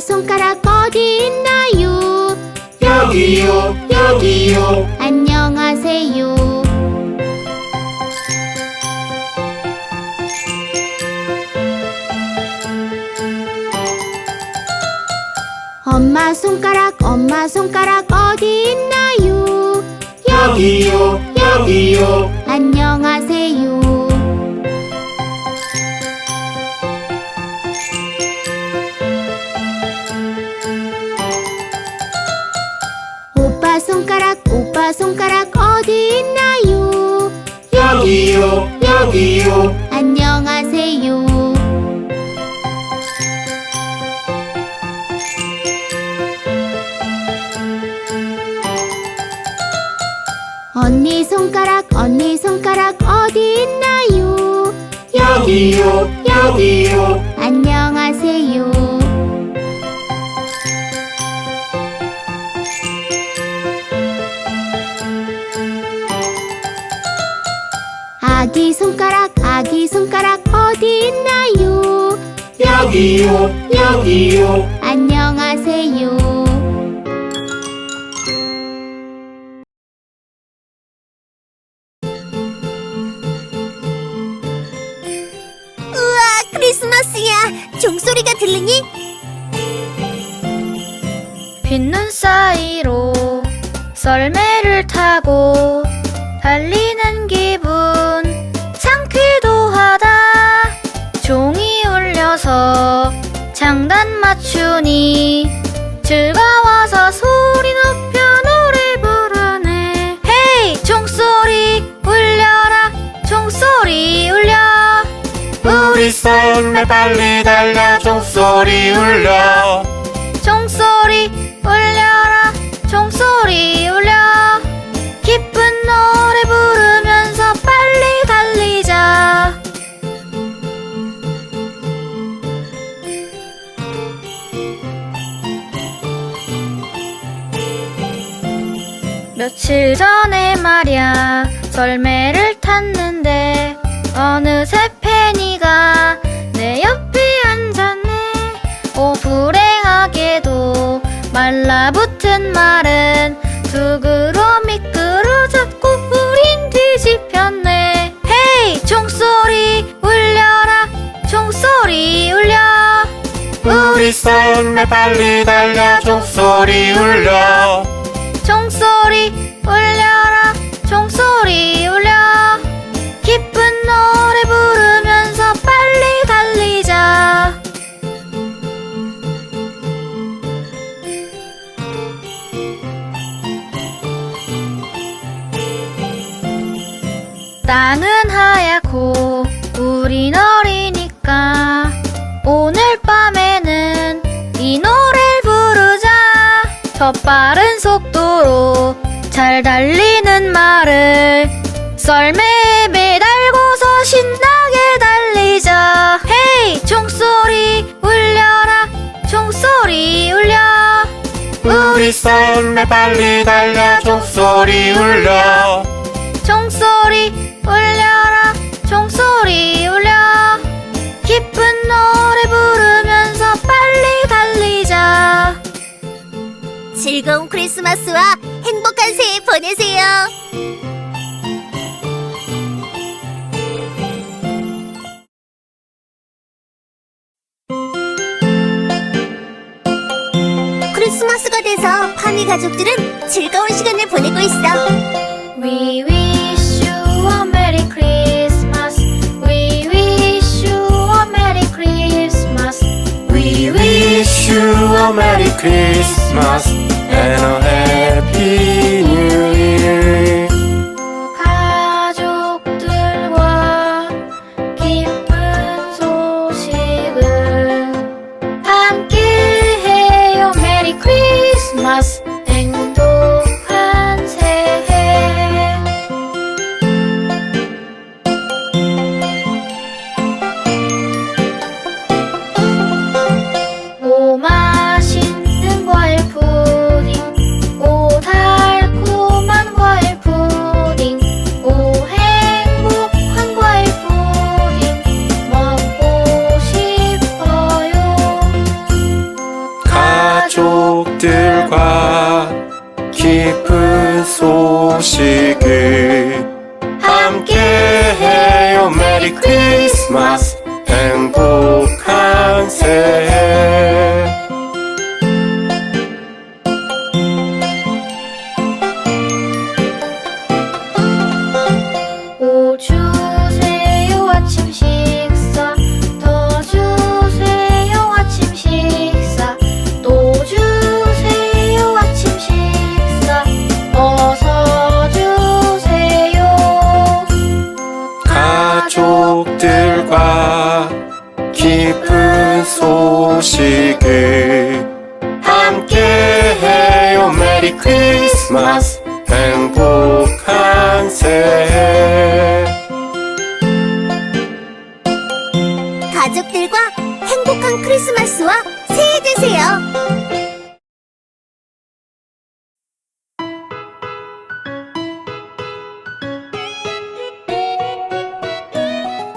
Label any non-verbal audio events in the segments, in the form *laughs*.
손가락 어디 있나요? 여기요 여기요 안녕하세요. 엄마 손가락, 엄마 손가락 어디 있나요? 여기요 여기요 안녕하세요. 여기요 안녕하세요. 언니 손가락, 언니 손가락 어디 있나요? 여기요 여기요 안녕하세요. 아기 손가락, 아기 손가락 어디 있나요? 여기요 여기요 안녕하세요. 우와, 크리스마스야. 종소리가 들리니? 빗눈 사이로 썰매를 타고 맞추니 즐거워서 소리 높여 노래 부르네. 헤이 종소리 울려라 종소리 울려. 우리 썰매 빨리 달려 종소리 울려. 종소리 며칠 전에 말야. 썰매를 탔는데 어느새 페니가 내 옆에 앉았네. 오 불행하게도 말라붙은 말은 둑으로 미끄러 잡고 우린 뒤집혔네. 헤이 종소리 울려라. 종소리 울려. 우리 썰매 빨리 달려. 종소리 울려. 종소리 울려라 종소리 울려. 기쁜 노래 부르면서 빨리 달리자. 땅은 하얗고 우린 어리니까 오늘 밤에는 이 노래를 부르자. 더 빠른 속도로 잘 달리는 말을 썰매에 매달고서 신나게 달리자. 헤이 종소리 울려라 종소리 울려. 우리 썰매 빨리 달려 종소리 울려. 종소리 울려라 종소리 울려. 기쁜 노래 부르면서 빨리 달리자. 즐거운 크리스마스와 새해 보내세요. 크리스마스가 돼서 파미 가족들은 즐거운 시간을 보내고 있어. We wish you a Merry Christmas. We wish you a Merry Christmas. We wish you a Merry Christmas 크리스마스 행복한 새해 가족들과 행복한 크리스마스와 새해 되세요.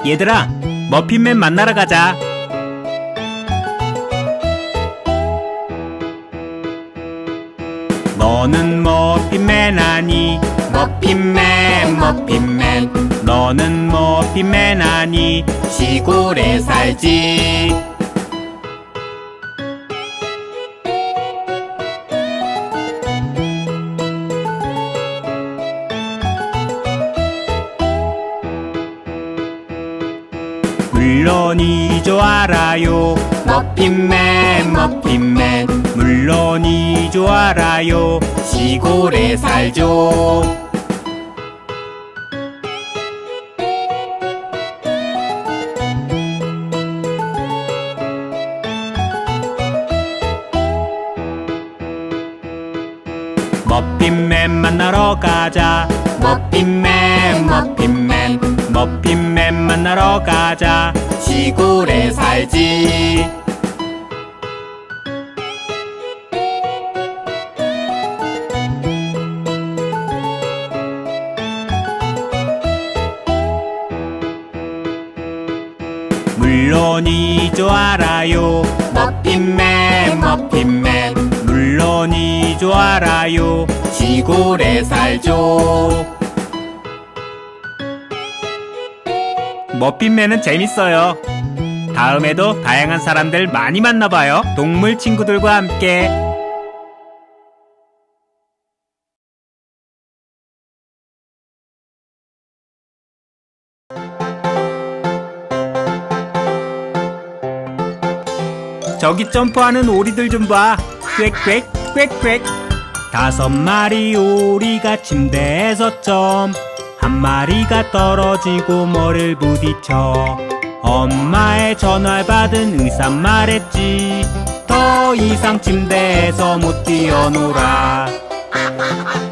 얘들아, 머핀맨 만나러 가자. 너는 머핀맨 아니? 머핀맨, 머핀맨. 너는 머핀맨 아니? 시골에 살지. 물론이죠 알아요 머핀맨 머핀맨 물론이죠 알아요 시골에 살죠. 머핀맨 만나러 가자. 머핀맨 머핀맨. 머핀맨 만나러 가자. 시골에 살지 물론이죠 알아요. 머핀맨 머핀맨 물론이죠 알아요. 시골에 살죠. 머핀맨은 재밌어요. 다음에도 다양한 사람들 많이 만나봐요. 동물 친구들과 함께 저기 점프하는 오리들 좀 봐. 꽥꽥 꽥꽥. 다섯 마리 오리가 침대에서 점. 한 마리가 떨어지고 뭐를 부딪혀. 엄마의 전화를 받은 의사 말했지. 더 이상 침대에서 못 뛰어놀아. *laughs*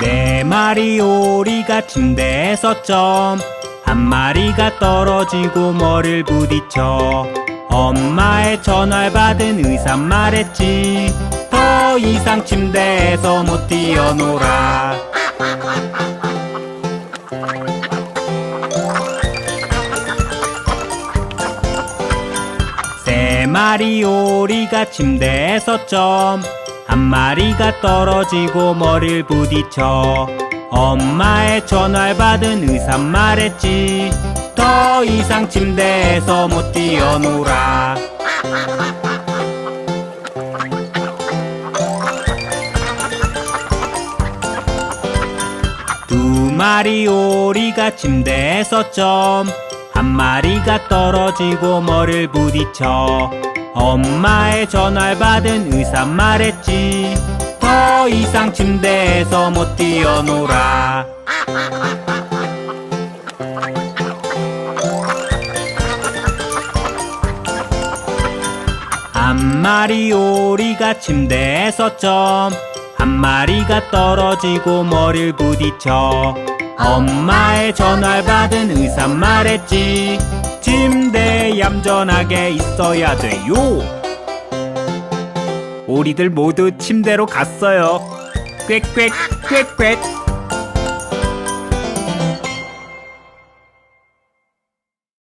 네 마리 오리가 침대에서 점. 한 마리가 떨어지고 뭐를 부딪혀. 엄마의 전화를 받은 의사 말했지. 더 이상 침대에서 못 뛰어놀아. 세 마리 오리가 침대에서 점. 한 마리가 떨어지고 머리를 부딪혀. 엄마의 전화를 받은 의사 말했지. 더 이상 침대에서 못 뛰어놀아. 두 마리 오리가 침대에서 점. 한 마리가 떨어지고 뭐를 부딪혀. 엄마의 전화를 받은 의사 말했지. 더 이상 침대에서 못 뛰어놀아. 한 마리 오리가 침대에서 점. 한 마리가 떨어지고 머리를 부딪혀. 엄마의 전화를 받은 의사 말했지. 침대에 얌전하게 있어야 돼요. 오리들 모두 침대로 갔어요. 꽥꽥 꽥꽥